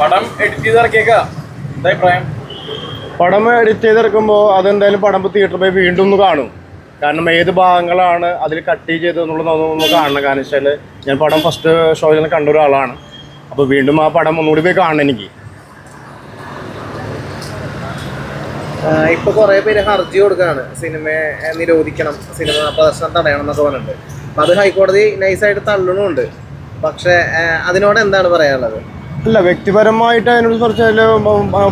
പടം എഡിറ്റ് ചെയ്ത് ഇറക്കിയേക്ക എന്താ അഭിപ്രായം? പടം എഡിറ്റ് ചെയ്തിറക്കുമ്പോൾ അതെന്തായാലും പടം തിയേറ്ററിൽ പോയി വീണ്ടും ഒന്ന് കാണും. കാരണം ഏത് ഭാഗങ്ങളാണ് അതിൽ കട്ട് ചെയ്ത് എന്നുള്ളത് ഒന്ന് കാണണം. കാരണം വെച്ചാൽ ഞാൻ പടം ഫസ്റ്റ് ഷോയിൽ നിന്ന് കണ്ട ഒരാളാണ്. അപ്പോൾ വീണ്ടും ആ പടം ഒന്നുകൂടി പോയി കാണണം എനിക്ക്. ഇപ്പൊ കുറെ പേര് ഹർജി കൊടുക്കാണ്. സിനിമയെ നിരോധിക്കണം സിനിമ പ്രദർശനം തടയണം എന്നൊക്കെ പറഞ്ഞിട്ടുണ്ട്. അത് ഹൈക്കോടതി നൈസായിട്ട് തള്ളണമുണ്ട് പക്ഷെ അതിനോട് എന്താണ് പറയാനുള്ളത്? അല്ല വ്യക്തിപരമായിട്ട് അതിനോട് കുറച്ചാൽ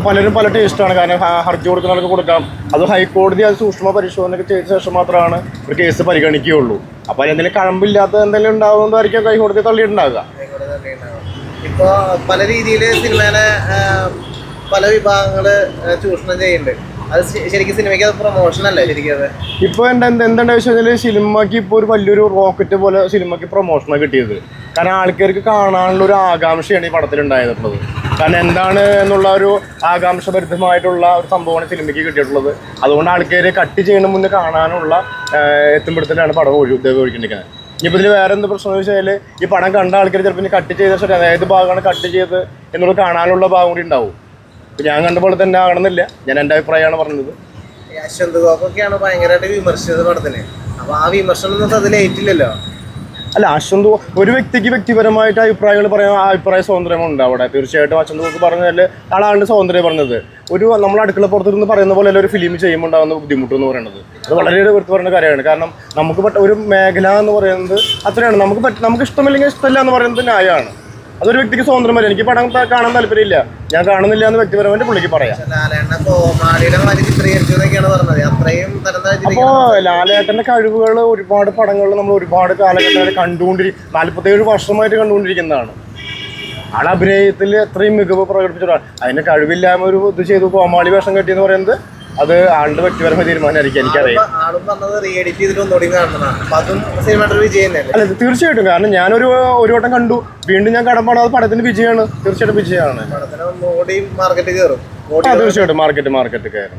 പലരും പല ടേസ്റ്റാണ് കാരണം ഹർജി കൊടുക്കുന്നവർക്ക് കൊടുക്കാം. അത് ഹൈക്കോടതി അത് സൂക്ഷ്മ പരിശോധനയൊക്കെ ചെയ്ത ശേഷം മാത്രമാണ് ഒരു കേസ് പരിഗണിക്കുകയുള്ളൂ. അപ്പോൾ അതിലെന്തെങ്കിലും കഴമ്പില്ലാത്ത എന്തെങ്കിലും ഉണ്ടാകുന്നതായിരിക്കും ഹൈക്കോടതി തള്ളിയിട്ടുണ്ടാകുക ഇപ്പോൾ പല രീതിയിൽ സിനിമയിലെ പല വിഭാഗങ്ങൾ ചൂഷണം ചെയ്യുന്നുണ്ട് എന്റെ എന്ത് എന്തുണ്ട് വെച്ച് കഴിഞ്ഞാൽ സിനിമയ്ക്ക് ഇപ്പോൾ ഒരു വലിയൊരു റോക്കറ്റ് പോലെ സിനിമക്ക് പ്രൊമോഷനാണ് കിട്ടിയത്. കാരണം ആൾക്കാർക്ക് കാണാനുള്ള ഒരു ആകാംക്ഷയാണ് ഈ പടത്തിൽ ഉണ്ടായിട്ടുള്ളത് കാരണം എന്താണ് എന്നുള്ള ഒരു ആകാംക്ഷഭരിതമായിട്ടുള്ള ഒരു സംഭവമാണ് സിനിമയ്ക്ക് കിട്ടിയിട്ടുള്ളത്. അതുകൊണ്ട് ആൾക്കാർ കട്ട് ചെയ്യുന്ന മുന്നേ കാണാനുള്ള എത്തുമ്പോഴത്തേക്കാണ് പടം ഒഴി ഒഴിಕೊಂಡಿരിക്കുന്നത് ഇനിയിപ്പോൾ ഇതിൽ വേറെ എന്ത് പ്രശ്നം വെച്ചാൽ ഈ പടം കണ്ട ആൾക്കാർ ചിലപ്പോൾ കട്ട് ചെയ്ത ഏത് ഭാഗമാണ് കട്ട് ചെയ്ത് എന്നുള്ളത് കാണാനുള്ള ഭാഗം കൂടി ഉണ്ടാവും. ഇപ്പം ഞാൻ കണ്ട പോലെ തന്നെ ആകണമെന്നില്ല. ഞാൻ എന്റെ അഭിപ്രായമാണ് പറഞ്ഞത്. യശ്വന്ത് അശ്വന്ത് ഗോപ്പൊക്കെയാണ് ഭയങ്കരമായിട്ട് വിമർശിച്ചത് പടത്തിന് അപ്പൊ ആ വിമർശനം ഒന്നും അതിൽ ഏറ്റില്ലല്ലോ? അല്ല അശ്വന്ത് ഒരു വ്യക്തിക്ക് വ്യക്തിപരമായിട്ട് അഭിപ്രായങ്ങൾ പറയാൻ അഭിപ്രായ സ്വാതന്ത്ര്യമുണ്ട് അവിടെ. തീർച്ചയായിട്ടും അശ്വന്ത് ഗോക്ക് പറഞ്ഞാൽ ആളാണ് സ്വാതന്ത്ര്യം പറഞ്ഞത്. ഒരു നമ്മൾ അടുക്കള പുറത്തുനിന്ന് പറയുന്ന പോലെ ഒരു ഫിലിം ചെയ്യുമ്പോൾ ഉണ്ടാകുന്ന ബുദ്ധിമുട്ട് എന്ന് പറയുന്നത് അത് വളരെ വെറുതെ പറയുന്ന കാര്യമാണ്. കാരണം നമുക്ക് പറ്റ ഒരു മേഖല എന്ന് പറയുന്നത് അത്രയാണ്. നമുക്ക് പറ്റ നമുക്ക് ഇഷ്ടമില്ലെങ്കിൽ ഇഷ്ടമില്ല എന്ന് പറയുന്നത് ന്യായമാണ്. അതൊരു വ്യക്തിക്ക് സ്വാതന്ത്ര്യം വരും. എനിക്ക് പടം കാണാൻ താല്പര്യമില്ല. ഞാൻ കാണുന്നില്ല എന്ന് വ്യക്തിപരമായിട്ട് പുള്ളിക്ക് പറയാം. അപ്പോ ലാലേട്ടന്റെ കഴിവുകൾ ഒരുപാട് പടങ്ങൾ നമ്മൾ ഒരുപാട് കാലഘട്ടത്തിൽ കണ്ടുകൊണ്ടിരിക്കും നാൽപ്പത്തേഴ് വർഷമായിട്ട് കണ്ടുകൊണ്ടിരിക്കുന്നതാണ്. ആൾ അഭിനയത്തിൽ എത്രയും മികവ് പ്രകടിപ്പിച്ചിട്ടാണ് അതിന്റെ കഴിവില്ലായ്മ ഒരു ഇത് ചെയ്തു. കോമാളി വേഷം കെട്ടിയെന്ന് പറയുന്നത് അത് ആളുടെ വ്യക്തിപരമായ തീരുമാനമായിരിക്കും എനിക്കറിയാം. അല്ല തീർച്ചയായിട്ടും. കാരണം ഞാനൊരു ഒരു വട്ടം കണ്ടു. വീണ്ടും ഞാൻ കടമ്പാണ്. അത് പടത്തിന്റെ വിജയമാണ്. തീർച്ചയായിട്ടും വിജയമാണ്. തീർച്ചയായിട്ടും. മാർക്കറ്റ് മാർക്കറ്റ് കയറും